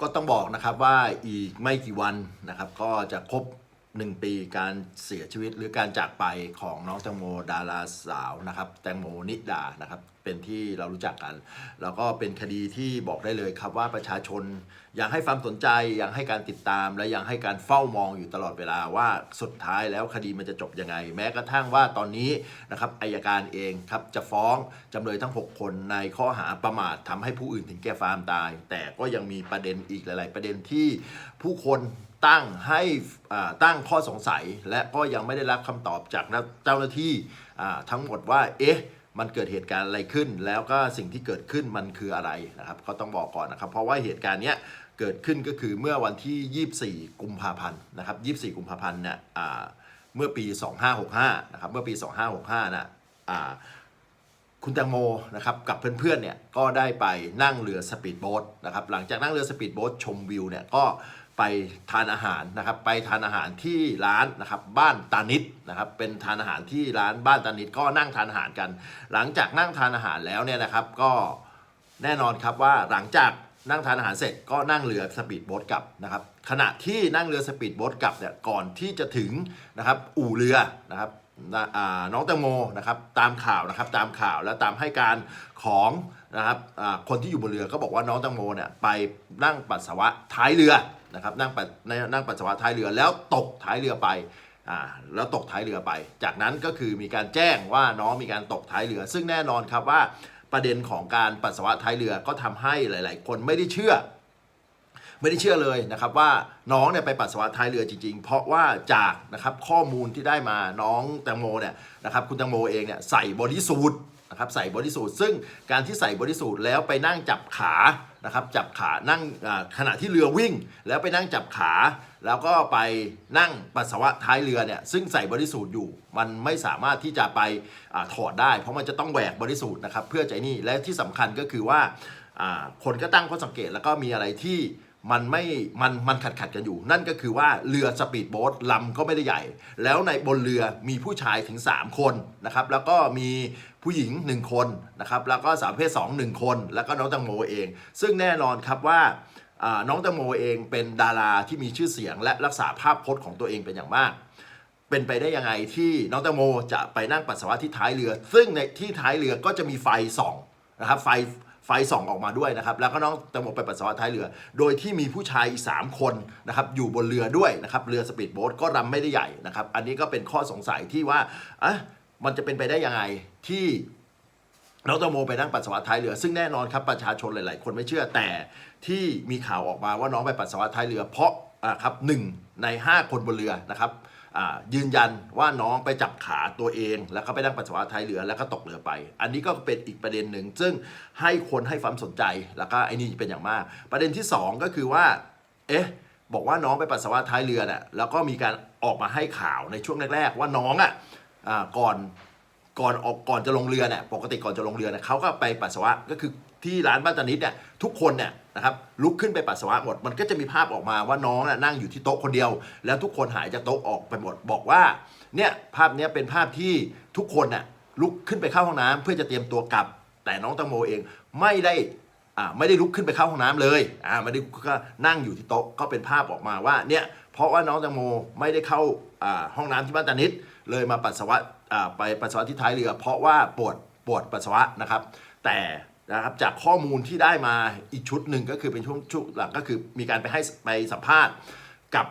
ก็ต้องบอกนะครับว่าอีกไม่กี่วันนะครับ ก็จะครบ 1 ปีการเสียชีวิตหรือการจากไปของน้องแตงโมดาราสาวนะครับ แตงโมนิดานะครับ เป็นที่เรารู้จักกัน แล้วก็เป็นคดีที่บอกได้เลยครับว่าประชาชนอยังให้ความสนใจอยังให้การติดตาม และยังให้การเฝ้ามองอยู่ตลอดเวลาว่าสุดท้ายแล้วคดีมันจะจบยังไง แม้กระทั่งว่าตอนนี้นะครับอายการเองครับจะฟ้องจำเลยทั้ง 6 คนในข้อหาประมาททำให้ผู้อื่นถึงแก่ความตาย แต่ก็ยังมีประเด็นอีกหลาย ๆ ประเด็นที่ผู้คนตั้งให้อ่าตั้งข้อสงสัย และก็ยังไม่ได้รับคำตอบจากเจ้าหน้าที่ทั้งหมดว่าเอ๊ะมันเกิดเหตุการณ์อะไรขึ้น แล้วก็สิ่งที่เกิดขึ้นมันคืออะไรนะครับ ก็ต้องบอกก่อนนะครับ เพราะว่าเหตุการณ์เนี้ย เกิดขึ้นก็คือเมื่อวันที่ 24 กุมภาพันธ์นะครับ 24 กุมภาพันธ์เนี่ยเมื่อปี 2565 นะครับ เมื่อปี 2565นะอ่าคุณแตงโมนะครับกับเพื่อนๆเนี่ยก็ได้ไปนั่งเรือสปีดโบ๊ทนะครับ หลังจากนั่งเรือสปีดโบ๊ทชมวิวเนี่ยก็ไปทานอาหารนะครับ ไปทานอาหารที่ร้านนะครับบ้านตานิดนะครับ เป็นทานอาหารที่ร้านบ้านตานิดก็นั่งทานอาหารกัน หลังจากนั่งทานอาหารแล้วเนี่ยนะครับ ก็แน่นอนครับว่าหลังจาก นั่งทานอาหารเสร็จก็นั่งเรือสปีดโบ๊ทกลับนะครับขณะที่นั่งเรือสปีดโบ๊ทกลับเนี่ยก่อนที่จะถึงนะครับอู่เรือนะครับน,น้องแตงโมนะครับตามข่าวนะครับตามข่าวและตามให้การของนะครับคนที่อยู่บนเรือก็บอกว่าน้องแตงโมเนี่ยไปนั่งปัสสาวะท้ายเรือนะครับนั่งปัสนั่งปัสสาวะท้ายเรือแล้วตกท้ายเรือไปอ่าแล้วตกท้ายเรือไป จากนั้นก็คือมีการแจ้งว่าน้องมีการตกท้ายเรือ ซึ่งแน่นอนครับว่า ประเด็นของการปัสสาวะท้ายเรือก็ทำให้หลาย ๆ คนไม่ได้เชื่อ ไม่ได้เชื่อเลยนะครับว่าน้องเนี่ยไปปัสสาวะท้ายเรือจริง ๆ เพราะว่าจากนะครับข้อมูลที่ได้มาน้องแตงโมเนี่ยนะครับคุณแตงโมเองเนี่ยใส่บอดี้สูท นะครับใส่บอดี้สูทซึ่งการที่ใส่บอดี้สูทแล้วไปนั่งจับขานะครับจับขานั่งขณะที่เรือวิ่ง แล้วไปนั่งจับขา แล้วก็ไปนั่งปัสสาวะท้ายเรือเนี่ยซึ่งใส่บอดี้สูทอยู่ มันไม่สามารถที่จะไปอถอดได้ เพราะมันจะต้องแหวกบอดี้สูทนะครับเพื่อใจนี่และที่สำคัญก็คือว่าอ่าคนก็ตั้งข้อสังเกตแล้วก็มีอะไรที่มันไม่ มัน มันขัดขัดกันอยู่ นั่นก็คือว่าเรือสปีดโบ๊ทลำก็ไม่ได้ใหญ่ แล้วในบนเรือมีผู้ชายถึง 3 คนนะครับ แล้วก็มี ผู้หญิง 1 คนนะครับแล้วก็สาวประเพศ2 1 คน แล้วก็น้องตังโมเอง ซึ่งแน่นอนครับว่าน้องตังโมเองเป็นดาราที่มีชื่อเสียง และรักษาภาพพจน์ของตัวเองเป็นอย่างมาก เป็นไปได้ยังไงที่น้องแตงโมจะไปนั่งปัสสาวะที่ท้ายเรือ ซึ่งในที่ท้ายเรือก็จะมีไฟส่องนะครับไฟไฟส่องออกมาด้วยนะครับแล้วก็น้องแตงโมไปปัสสาวะท้ายเรือ โดยที่มีผู้ชายอีกสามคนนะครับอยู่บนเรือด้วยนะครับเรือสปีดโบ๊ทก็รำไม่ได้ใหญ่นะครับอันนี้ก็เป็นข้อสงสัยที่ว่าอะ มันจะเป็นไปได้ยังไงที่น้องตงโมไปนั่งปัสสาวะท้ายเรือ ซึ่งแน่นอนครับประชาชนหลาย ๆ คนไม่เชื่อแต่ที่มีข่าวออกมาว่าน้องไปปัสสาวะท้ายเรือ เพราะอ่าครับหนึ่งใน 5 คนบนเรือนะครับอ่ายืนยันว่าน้องไปจับขาตัวเอง แล้วก็ไปนั่งปัสสาวะท้ายเรือแล้วก็ตกเรือไป อันนี้ก็เป็นอีกประเด็นหนึ่ง ซึ่งให้คนให้ความสนใจแล้วก็ไอ้นี่เป็นอย่างมาก ประเด็นที่ 2 ก็คือว่าเอ๊ะบอกว่าน้องไปปัสสาวะท้ายเรือเนี่ยแล้วก็มีการออกมาให้ข่าวในช่วงแรก ๆ ว่าน้องอะอ่า ก่อนก่อนออกก่อนจะลงเรือเนี่ยปกติก่อนจะลงเรือเนี่ยเขาก็ไปปัสสาวะก็คือที่ร้านบ้านตานิดเนี่ยทุกคนเนี่ยนะครับลุกขึ้นไปปัสสาวะหมด มันก็จะมีภาพออกมาว่าน้องน่ะนั่งอยู่ที่โต๊ะคนเดียว แล้วทุกคนหายจากโต๊ะออกไปหมด บอกว่าเนี่ยภาพเนี้ยเป็นภาพที่ทุกคนน่ะลุกขึ้นไปเข้าห้องน้ำเพื่อจะเตรียมตัวกลับ แต่น้องตังโมเองไม่ได้อ่าไม่ได้ลุกขึ้นไปเข้าห้องน้ำเลยอ่าไม่ได้ก็นั่งอยู่ที่โต๊ะก็เป็นภาพออกมาว่าเนี่ยเพราะว่าน้องแตงโมไม่ได้เข้าอ่าห้องน้ำที่บ้านตานิด เลยมาปัสสาวะไปปัสสาวะที่ท้ายเรือ เพราะว่าปวดปวดปัสสาวะนะครับ แต่นะครับจากข้อมูลที่ได้มาอีกชุดหนึ่งก็คือเป็นช่วงช่วงหลังก็คือมีการไปให้ไปสัมภาษณ์กับ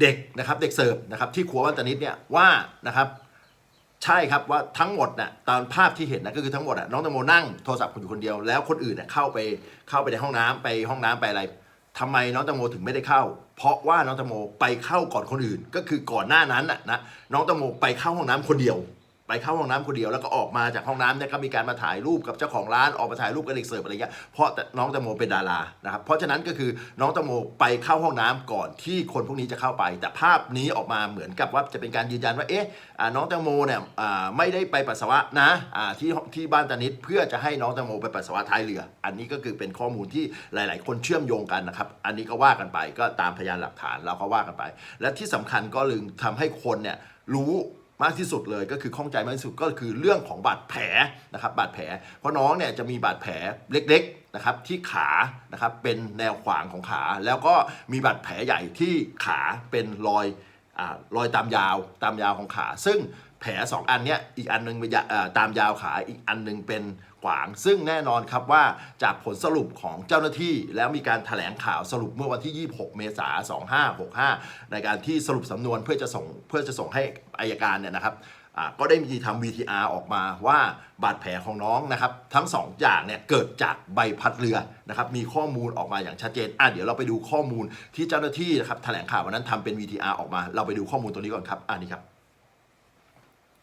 เด็กนะครับเด็กเสิร์ฟนะครับที่ครัวบ้านตนิดเนี่ยว่านะครับใช่ครับว่าทั้งหมดน่ะตามภาพที่เห็นนะก็คือทั้งหมดอะน้องแตงโมนั่งโทรศัพท์อยู่คนเดียวแล้วคนอื่นเนี่ยเข้าไปเข้าไปในห้องน้ำไปห้องน้ำไปอะไร ทำไมน้องแตงโมถึงไม่ได้เข้า เพราะว่าน้องแตงโมไปเข้าก่อนคนอื่น ก็คือก่อนหน้านั้นน่ะนะน้องแตงโมไปเข้าห้องน้ำคนเดียว ไปเข้าห้องน้ำคนเดียวแล้วก็ออกมาจากห้องน้ำเนี่ยก็มีการมาถ่ายรูปกับเจ้าของร้านออกมาถ่ายรูปกับเด็กเสิร์ฟอะไรเงี้ยเพราะแต่น้องแตงโมเป็นดารานะครับเพราะฉะนั้นก็คือน้องแตงโมไปเข้าห้องน้ำก่อนที่คนพวกนี้จะเข้าไป แต่ภาพนี้ออกมาเหมือนกับว่าจะเป็นการยืนยันว่าเอ๊ะน้องแตงโมเนี่ยไม่ได้ไปปัสสาวะนะที่ที่บ้านตานิดเพื่อจะให้น้องแตงโมไปปัสสาวะท้ายเรือ อันนี้ก็คือเป็นข้อมูลที่หลาย ๆ คนเชื่อมโยงกันนะครับอันนี้ก็ว่ากันไปก็ตามพยานหลักฐานเราก็ว่ากันไป และที่สำคัญก็ลึงทำให้คนเนี่ยรู้ มากที่สุดเลยก็คือข้องใจมากที่สุดก็คือเรื่องของบาดแผลนะครับบาดแผล เพราะน้องเนี่ยจะมีบาดแผลเล็กๆนะครับที่ขานะครับเป็นแนวขวางของขา แล้วก็มีบาดแผลใหญ่ที่ขาเป็นรอยอารอยตามยาวตามยาวของขา ซึ่งแผลสองอันเนี้ยอีกอันหนึงเป็นตามยาวขาอีกอันหนึงเป็น ขวาง ซึ่งแน่นอนครับว่าจากผลสรุปของเจ้าหน้าที่ แล้วมีการถแถลงข่าวสรุปเมื่อวันที่ 26 เมษายน 2565 ในการที่สรุปสำนวนเพื่อจะส่งเพื่อจะส่งให้อายการเนี่ยนะครับก็ได้มีทำ VTR ออกมาว่าบาดแผลของน้องนะครับ ทั้งสองอย่างเนี่ยเกิดจากใบพัดเรือนะครับมีข้อมูลออกมาอย่างชัดเจนอะเดี๋ยวเราไปดูข้อมูลที่เจ้าหน้าที่นะครับแถลงข่าววันนั้นทำเป็น VTR ออกมา เราไปดูข้อมูลตัวนี้ก่อนครับอ่านี่ครับ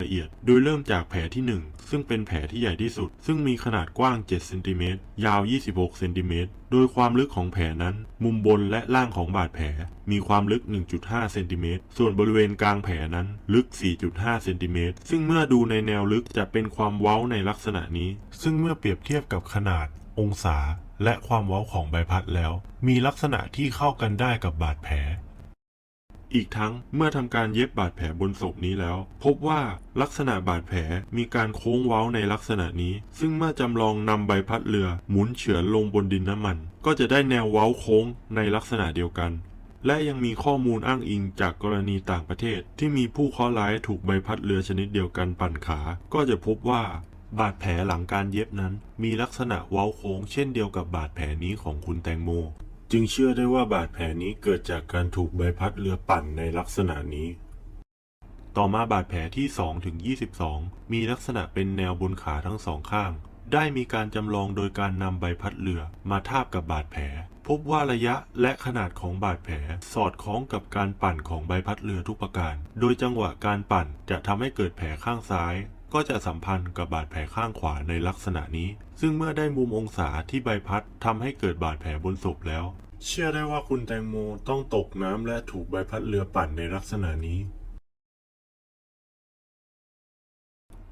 ละเอียด โดยเริ่มจากแผลที่ 1 ซึ่งเป็นแผลที่ใหญ่ที่สุด ซึ่งมีขนาดกว้าง 7 เซนติเมตร ยาว 26 เซนติเมตร โดยความลึกของแผลนั้น มุมบนและล่างของบาดแผล มีความลึก 1.5 เซนติเมตร ส่วนบริเวณกลางแผลนั้น ลึก 4.5 เซนติเมตร ซึ่งเมื่อดูในแนวลึกจะเป็นความเว้าในลักษณะนี้ ซึ่งเมื่อเปรียบเทียบกับขนาด องศา และความเว้าของใบพัดแล้ว มีลักษณะที่เข้ากันได้กับบาดแผล อีกทั้งเมื่อทำการเย็บบาดแผลบนศพนี้แล้ว พบว่าลักษณะบาดแผลมีการโค้งเว้าในลักษณะนี้ ซึ่งเมื่อจำลองนำใบพัดเรือหมุนเฉือนลงบนดินน้ำมัน ก็จะได้แนวเว้าโค้งในลักษณะเดียวกันและยังมีข้อมูลอ้างอิงจากกรณีต่างประเทศ ที่มีผู้เคราะห์ร้ายถูกใบพัดเรือชนิดเดียวกันปั่นขา ก็จะพบว่าบาดแผลหลังการเย็บนั้น มีลักษณะเว้าโค้งเช่นเดียวกับบาดแผลนี้ของคุณแตงโม จึงเชื่อได้ว่าบาดแผลนี้เกิดจากการถูกใบพัดเรือปั่นในลักษณะนี้ ต่อมาบาดแผลที่2ถึง22 มีลักษณะเป็นแนวบนขาทั้งสองข้าง ได้มีการจำลองโดยการนำใบพัดเรือมาทาบกับบาดแผล พบว่าระยะและขนาดของบาดแผลสอดคล้องกับการปั่นของใบพัดเรือทุกประการ โดยจังหวะการปั่นจะทำให้เกิดแผลข้างซ้าย ก็จะสัมพันธ์กับบาดแผลข้างขวาในลักษณะนี้ ซึ่งเมื่อได้มุมองศาที่ใบพัดทำให้เกิดบาดแผลบนศพแล้ว เชื่อได้ว่าคุณแตงโมต้องตกน้ำและถูกใบพัดเรือปั่นในลักษณะนี้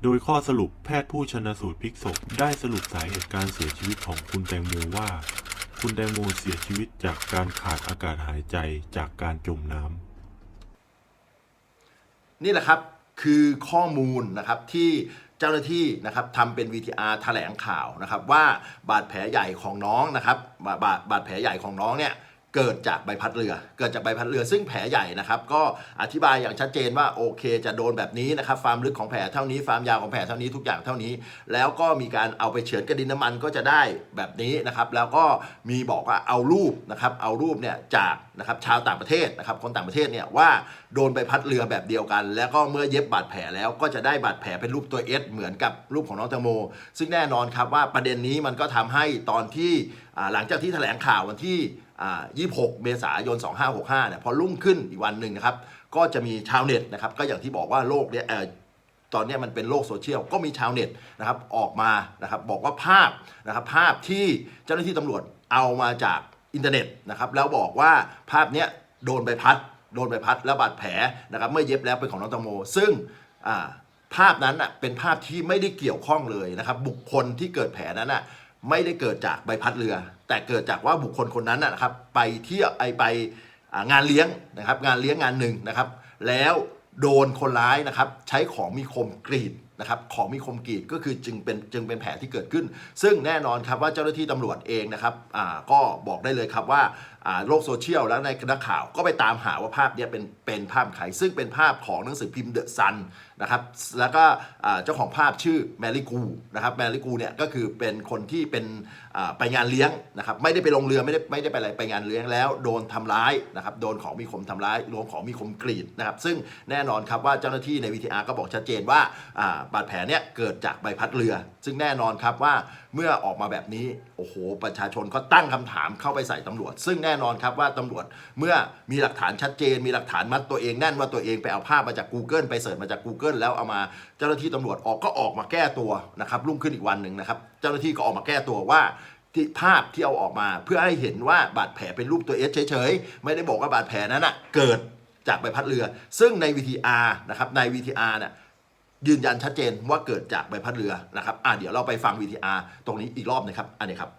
โดยข้อสรุปแพทย์ผู้ชนสูตรพลิกศพได้สรุปสาเหตุการเสียชีวิตของคุณแตงโมว่า คุณแตงโมเสียชีวิตจากการขาดอากาศหายใจจากการจมน้ำนี่แหละครับ คือข้อมูลนะครับที่เจ้าหน้าที่นะครับทำเป็น VTR แถลงข่าวนะครับว่าบาดแผลใหญ่ของน้องนะครับบาบาดบาดแผลใหญ่ของน้องเนี่ย เกิดจากใบพัดเรือ เกิดจากใบพัดเรือ ซึ่งแผลใหญ่นะครับ ก็อธิบายอย่างชัดเจนว่าโอเค จะโดนแบบนี้นะครับความลึกของแผลเท่านี้ความยาวของแผลเท่านี้ทุกอย่างเท่านี้ แล้วก็มีการเอาไปเฉือนกระดินน้ำมันก็จะได้แบบนี้นะครับ แล้วก็มีบอกว่าเอารูปนะครับ เอารูปเนี่ยจากนะครับชาวต่างประเทศนะครับ คนต่างประเทศเนี่ยว่าโดนใบพัดเรือแบบเดียวกัน แล้วก็เมื่อเย็บบาดแผลแล้วก็จะได้บาดแผลเป็นรูปตัวเอสเหมือนกับรูปของน้องแตงโม ซึ่งแน่นอนครับว่าประเด็นนี้มันก็ทำให้ตอนที่หลังจากที่แถลงข่าววันที่ 26 เมษายน 2565เนี่ยพอรุ่งขึ้นอีกวันหนึ่งนะครับ ก็จะมีชาวเน็ตนะครับ ก็อย่างที่บอกว่าโลกเนี้ยตอนนี้มันเป็นโลกโซเชียลก็มีชาวเน็ตนะครับออกมานะครับบอกว่าภาพนะครับภาพที่เจ้าหน้าที่ตำรวจเอามาจากอินเทอร์เน็ตนะครับแล้วบอกว่าภาพเนี้ยโดนใบพัด โดนใบพัดแล้วบาดแผลนะครับเมื่อเย็บแล้วเป็นของน้องแตงโม ซึ่งภาพนั้นอะเป็นภาพที่ไม่ได้เกี่ยวข้องเลยนะครับบุคคลที่เกิดแผลนั้นอะ ไม่ได้เกิดจากใบพัดเรือ แต่เกิดจากว่าบุคคลคนนั้นนะครับ ไปเที่ยวไอไปงานเลี้ยงนะครับ งานเลี้ยงงานหนึ่งนะครับ แล้วโดนคนร้ายนะครับ ใช้ของมีคมกรีดนะครับของมีคมกรีดก็คือจึงเป็นจึงเป็นแผลที่เกิดขึ้น ซึ่งแน่นอนครับว่าเจ้าหน้าที่ตำรวจเองนะครับอ่าก็บอกได้เลยครับว่าโลกโซเชียลและในนักข่าวก็ไปตามหาว่าภาพนี้เป็นเป็นภาพใครซึ่งเป็นภาพของหนังสือพิมพ์เดอะซันนะครับแล้วก็เจ้าของภาพชื่อแมรี่กูนะครับแมรี่กูเนี่ยก็คือเป็นคนที่เป็นไปงานเลี้ยงนะครับไม่ได้ไปลงเรือไม่ได้ไม่ได้ไปอะไรไปงานเลี้ยงแล้ว โดนทำร้ายนะครับโดนของมีคมทำร้ายโดนของมีคมกรีดนะครับซึ่งแน่นอนครับว่าเจ้าหน้าที่ใน VTR ก็บอกชัดเจนว่าบาดแผลเนี่ยเกิดจากใบพัดเรือ ซึ่งแน่นอนครับว่าเมื่อออกมาแบบนี้โอ้โห ประชาชนก็ตั้งคำถามเข้าไปใส่ตำรวจ ซึ่งแน่นอนครับว่าตำรวจเมื่อมีหลักฐานชัดเจน มีหลักฐานมัดตัวเองแน่นว่าตัวเองไปเอาภาพมาจาก Google ไปเสิร์ชมาจาก Google แล้วเอามาเจ้าหน้าที่ตำรวจออกก็ออกมาแก้ตัวนะครับรุ่งขึ้นอีกวันหนึ่งนะครับเจ้าหน้าที่ก็ออกมาแก้ตัวว่าที่ภาพที่เอาออกมาเพื่อให้เห็นว่าบาดแผลเป็นรูปตัวเอสเฉยๆ ไม่ได้บอกว่าบาดแผลนั้นนะเกิดจากใบพัดเรือ ซึ่งใน VTR นะครับใน VTR เนี่ย ยืนยันชัดเจนว่าเกิดจากใบพัดเรือนะครับอะเดี๋ยวเราไปฟัง VTR ตรงนี้อีกรอบนะครับอันนี้ครับ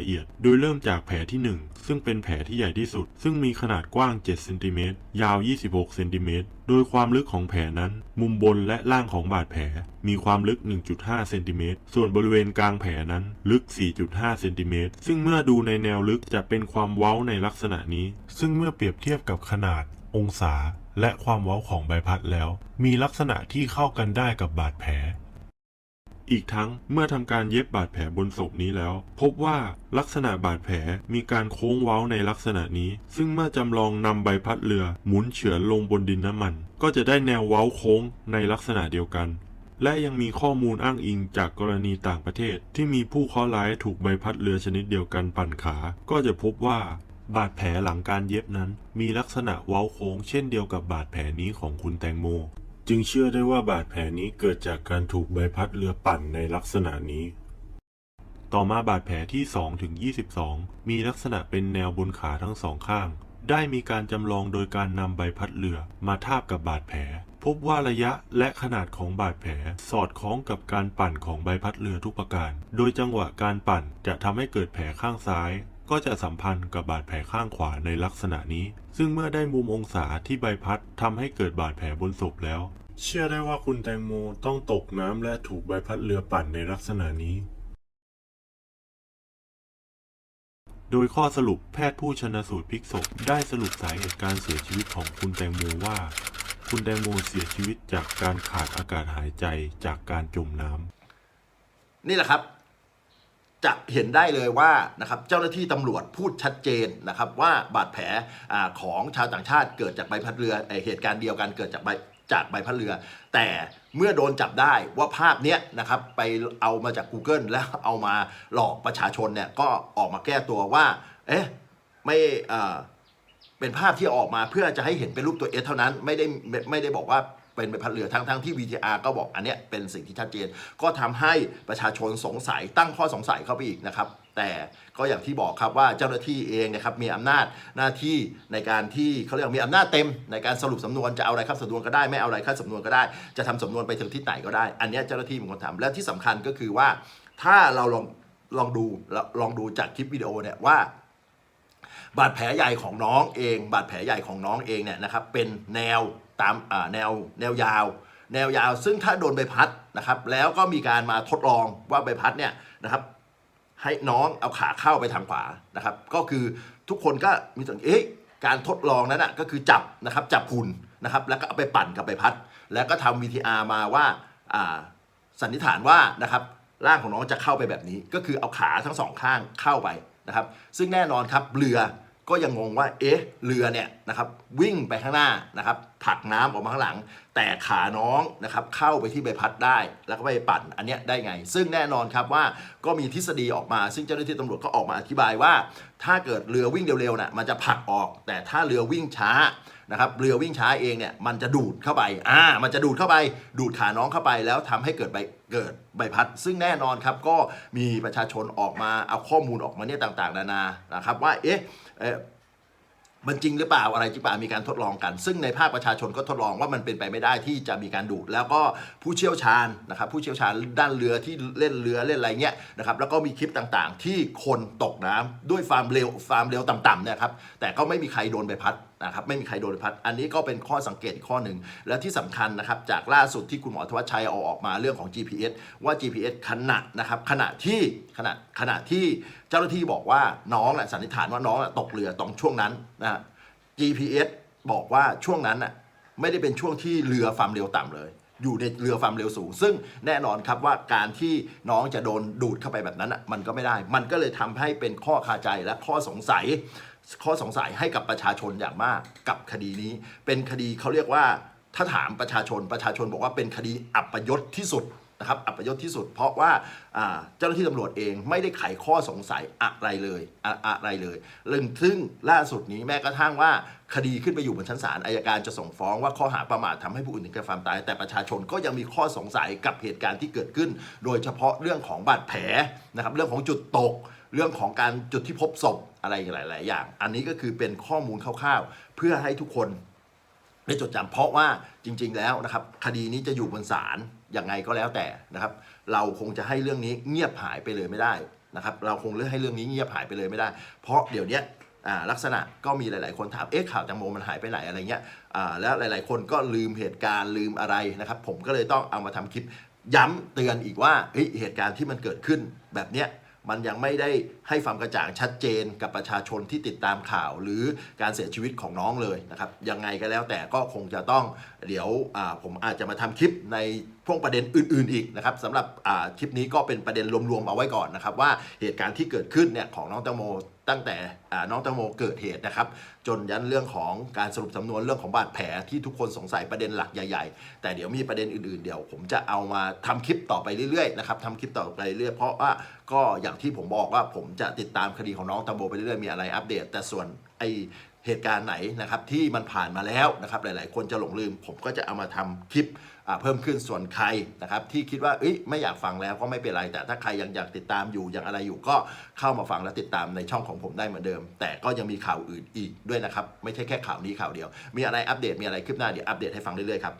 ละเอียดโดยเริ่มจากแผลที่ 1 ซึ่งเป็นแผลที่ใหญ่ที่สุด ซึ่งมีขนาดกว้าง 7 เซนติเมตร ยาว 26 เซนติเมตร โดยความลึกของแผลนั้น มุมบนและล่างของบาดแผล มีความลึก 1.5 เซนติเมตร ส่วนบริเวณกลางแผลนั้น ลึก 4.5 เซนติเมตร ซึ่งเมื่อดูในแนวลึกจะเป็นความเว้าในลักษณะนี้ ซึ่งเมื่อเปรียบเทียบกับขนาด องศา และความเว้าของใบพัดแล้ว มีลักษณะที่เข้ากันได้กับบาดแผล อีกทั้งเมื่อทำการเย็บบาดแผลบนศพนี้แล้ว พบว่าลักษณะบาดแผลมีการโค้งเว้าในลักษณะนี้ ซึ่งเมื่อจำลองนำใบพัดเรือหมุนเฉือนลงบนดินน้ำมัน ก็จะได้แนวเว้าโค้งในลักษณะเดียวกันและยังมีข้อมูลอ้างอิงจากกรณีต่างประเทศ ที่มีผู้เคราะห์ร้ายถูกใบพัดเรือชนิดเดียวกันปั่นขา ก็จะพบว่า บาดแผลหลังการเย็บนั้น มีลักษณะเว้าโค้งเช่นเดียวกับบาดแผลนี้ของคุณแตงโม จึงเชื่อได้ว่าบาดแผลนี้เกิดจากการถูกใบพัดเรือปั่นในลักษณะนี้ ต่อมาบาดแผลที่ 2 ถึง 22 มีลักษณะเป็นแนวบนขาทั้งสองข้าง ได้มีการจำลองโดยการนำใบพัดเรือมาทาบกับบาดแผล พบว่าระยะและขนาดของบาดแผลสอดคล้องกับการปั่นของใบพัดเรือทุกประการ โดยจังหวะการปั่นจะทำให้เกิดแผลข้างซ้าย ก็จะสัมพันธ์กับบาดแผลข้างขวาในลักษณะนี้ ซึ่งเมื่อได้มุมองศาที่ใบพัดทำให้เกิดบาดแผลบนศพแล้ว เชื่อได้ว่าคุณแตงโมต้องตกน้ำและถูกใบพัดเรือปั่นในลักษณะนี้ โดยข้อสรุปแพทย์ผู้ชนะสูตรพลิกศพได้สรุปสาเหตุการเสียชีวิตของคุณแตงโมว่า คุณแตงโมเสียชีวิตจากการขาดอากาศหายใจจากการจมน้ำนี่แหละครับ จะเห็นได้เลยว่านะครับเจ้าหน้าที่ตำรวจพูดชัดเจนนะครับว่าบาดแผลอของชาวต่างชาติเกิดจากใบพัดเรือเหตุการณ์เดียวกันเกิดจากใบจากใบพัดเรือ แต่เมื่อโดนจับได้ว่าภาพเนี้ยนะครับไปเอามาจาก Google แล้วเอามาหลอกประชาชนเนี่ยก็ออกมาแก้ตัวว่าเอ๊ะไม่เป็นภาพที่ออกมาเพื่อจะให้เห็นเป็นรูปตัวเอสเท่านั้นไม่ได้ไม่ได้บอกว่า เป็นใบพัดเรือทั้งทั้งที่ VTR ก็บอกอันเนี้ยเป็นสิ่งที่ชัดเจน ก็ทำให้ประชาชนสงสัยตั้งข้อสงสัยเข้าไปอีกนะครับ แต่ก็อย่างที่บอกครับว่าเจ้าหน้าที่เองนะครับมีอำนาจหน้าที่ในการที่เขาเรียกมีอำนาจเต็มในการสรุปสำนวนจะเอาอะไรเข้าสำนวนก็ได้ไม่เอาอะไรเข้าสำนวนก็ได้ จะทำสำนวนไปถึงที่ไหนก็ได้ อันเนี้ยเจ้าหน้าที่เป็นคนทำและที่สำคัญก็คือว่าถ้าเราลองลองดูลองดูจากคลิปวิดีโอเนี่ยว่าบาดแผลใหญ่ของน้องเอง บาดแผลใหญ่ของน้องเองเนี่ยนะครับเป็นแนว ตามแนวแนวยาว แนวยาว ซึ่งถ้าโดนใบพัดนะครับ แล้วก็มีการมาทดลองว่าใบพัดเนี่ยนะครับ ให้น้องเอาขาเข้าไปทางขวานะครับ ก็คือทุกคนก็มีส่วนเอ๊ะการทดลองนั้นนะก็คือจับนะครับจับหุ่นนะครับ แล้วก็เอาไปปั่นกับใบพัด แล้วก็ทำ VTR มาว่าสันนิษฐานว่านะครับร่างของน้องจะเข้าไปแบบนี้ ก็คือเอาขาทั้งสองข้างเข้าไปนะครับ ซึ่งแน่นอนครับเรือ ก็ยังงงว่า เอ๊ะ เรือเนี่ยนะครับวิ่งไปข้างหน้านะครับผักน้ำออกมาข้างหลัง แต่ขาน้องนะครับเข้าไปที่ใบพัดได้ แล้วก็ไปปั่นอันเนี้ยได้ไง ซึ่งแน่นอนครับว่าก็มีทฤษฎีออกมา ซึ่งเจ้าหน้าที่ตำรวจก็ออกมาอธิบายว่า ถ้าเกิดเรือวิ่งเร็วๆน่ะมันจะผักออก แต่ถ้าเรือวิ่งช้า นะครับเรือวิ่งช้าเองเนี่ยมันจะดูดเข้าไปอ่ามันจะดูดเข้าไป ดูดขาน้องเข้าไป แล้วทำให้เกิดใบเกิดใบพัด ซึ่งแน่นอนครับก็มีประชาชนออกมาเอาข้อมูลออกมาเนี่ยต่างๆนานานะครับว่าเอ๊ะเอ่อมันจริงหรือเปล่าอะไรจริงเปล่ามีการทดลองกัน ซึ่งในภาคประชาชนก็ทดลองว่ามันเป็นไปไม่ได้ที่จะมีการดูด แล้วก็ผู้เชี่ยวชาญนะครับผู้เชี่ยวชาญด้านเรือที่เล่นเรือเล่นอะไรเงี้ยนะครับแล้วก็มีคลิปต่างๆ ที่คนตกน้ำด้วยความเร็วความเร็วต่ำๆเนี่ยครับแต่ก็ไม่มีใครโดนใบพัด นะครับไม่มีใครโดนใบพัด อันนี้ก็เป็นข้อสังเกตอีกข้อหนึ่ง และที่สำคัญนะครับจากล่าสุดที่คุณหมอธวัชชัยเอาออกมาเรื่องของ GPS ว่า GPS ขณะนะครับขณะที่ขณะขณะที่เจ้าหน้าที่บอกว่าน้องแหละสันนิษฐานว่าน้องตกเรือตรงช่วงนั้นนะฮะ GPS บอกว่าช่วงนั้นน่ะไม่ได้เป็นช่วงที่เรือความเร็วต่ำเลย อยู่ในเรือความเร็วสูง ซึ่งแน่นอนครับว่าการที่น้องจะโดนดูดเข้าไปแบบนั้นน่ะมันก็ไม่ได้ มันก็เลยทำให้เป็นข้อคาใจและข้อสงสัย ข้อสงสัยให้กับประชาชนอย่างมากกับคดีนี้ เป็นคดีเขาเรียกว่าถ้าถามประชาชนประชาชนบอกว่าเป็นคดีอัปยศที่สุดนะครับอัปยศที่สุด เพราะว่าเจ้าหน้าที่ตำรวจเองไม่ได้ไขข้อสงสัยอะไรเลยอะอะไรเลยเรื่องซึ่งล่าสุดนี้แม้กระทั่งว่าคดีขึ้นไปอยู่บนชั้นศาลอายการจะส่งฟ้องว่าข้อหาประมาททำให้ผู้อื่นถึงแก่ความตาย แต่ประชาชนก็ยังมีข้อสงสัยกับเหตุการณ์ที่เกิดขึ้น โดยเฉพาะเรื่องของบาดแผลนะครับเรื่องของจุดตก เรื่องของการจุดที่พบศพ อะไรหลาย ๆ อย่าง อันนี้ก็คือเป็นข้อมูลคร่าว ๆ เพื่อให้ทุกคนได้จดจำเพราะว่าจริง ๆ แล้วนะครับ คดีนี้จะอยู่บนศาลยังไงก็แล้วแต่นะครับ เราคงจะให้เรื่องนี้เงียบหายไปเลยไม่ได้นะครับ เราคงเลือกให้เรื่องนี้เงียบหายไปเลยไม่ได้ เพราะเดี๋ยวนี้ลักษณะก็มีหลาย ๆ คนถาม เอ๊ะข่าวแตงโมมันหายไปไหนอะไรเงี้ยแล้วหลาย ๆ คนก็ลืมเหตุการณ์ลืมอะไรนะครับ ผมก็เลยต้องเอามาทำคลิปย้ำเตือนอีกว่าเฮ้ยเหตุการณ์ที่มันเกิดขึ้นแบบเนี้ย มันยังไม่ได้ให้ความกระจ่างชัดเจนกับประชาชนที่ติดตามข่าว หรือการเสียชีวิตของน้องเลยนะครับยังไงก็แล้วแต่ก็คงจะต้องเดี๋ยวผมอาจจะมาทำคลิปในพวกประเด็นอื่น ๆอีกนะครับสำหรับคลิปนี้ก็เป็นประเด็นรวมๆเอาไว้ก่อนนะครับว่าเหตุการณ์ที่เกิดขึ้นเนี่ยของน้องแตงโม ตั้งแต่น้องแตงโมเกิดเหตุนะครับ จนยันเรื่องของการสรุปสำนวนเรื่องของบาดแผลที่ทุกคนสงสัยประเด็นหลักใหญ่ๆ แต่เดี๋ยวมีประเด็นอื่นๆ เดี๋ยวผมจะเอามาทำคลิปต่อไปเรื่อยๆนะครับทำคลิปต่อไปเรื่อยๆเพราะว่าก็อย่างที่ผมบอกว่าผมจะติดตามคดีของน้องตังโมไปเรื่อยๆมีอะไรอัปเดต แต่ส่วนไอเหตุการณ์ไหนนะครับที่มันผ่านมาแล้วนะครับหลายๆ คนจะหลงลืม ผมก็จะเอามาทำคลิป เพิ่มขึ้นส่วนใครนะครับที่คิดว่าไม่อยากฟังแล้วก็ไม่เป็นไร แต่ถ้าใครยังอยากติดตามอยู่ยังอะไรอยู่ก็เข้ามาฟังและติดตามในช่องของผมได้เหมือนเดิม แต่ก็ยังมีข่าวอื่นอีกด้วยนะครับ ไม่ใช่แค่ข่าวนี้ข่าวเดียว มีอะไรอัปเดตมีอะไรคืบหน้าเดี๋ยวอัปเดตให้ฟังเรื่อยๆครับ